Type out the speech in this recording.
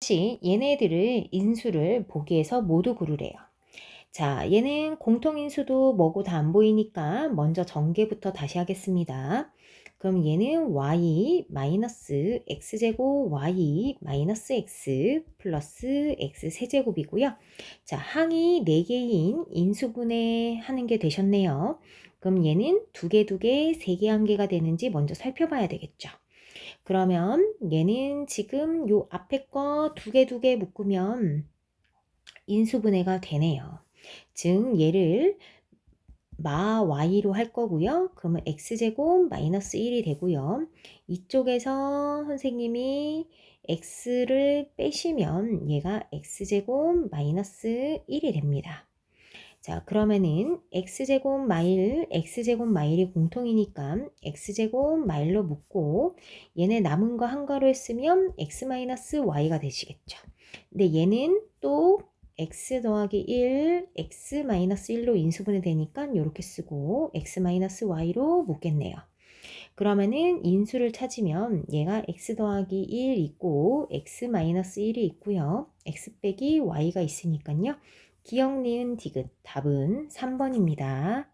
다시 얘네들을 인수를 보기에서 모두 고르래요. 자, 얘는 공통인수도 뭐고 다 안 보이니까 먼저 전개부터 다시 하겠습니다. 그럼 얘는 y 마이너스 x제곱 y 마이너스 x 플러스 x 세제곱이고요. 자, 항이 4개인 인수분해 하는 게 되셨네요. 그럼 얘는 두 개, 두 개, 세 개, 한 개가 되는지 먼저 살펴봐야 되겠죠. 그러면 얘는 지금 요 앞에 거 두 개, 두 개 묶으면 인수분해가 되네요. 즉 얘를 마 y로 할 거고요. 그러면 x제곱 마이너스 1이 되고요. 이쪽에서 선생님이 x를 빼시면 얘가 x제곱 마이너스 1이 됩니다. 자, 그러면은 x제곱 마일, x제곱 마일이 공통이니까 x제곱 마일로 묶고 얘네 남은 거 한 가로 했으면 x 마이너스 y가 되시겠죠. 근데 얘는 또 x 더하기 1, x 마이너스 1로 인수분해 되니까 이렇게 쓰고 x 마이너스 y로 묶겠네요. 그러면은 인수를 찾으면 얘가 x 더하기 1 있고 x 마이너스 1이 있고요. x 빼기 y가 있으니까요. 기억 니은 디귿 답은 3번입니다.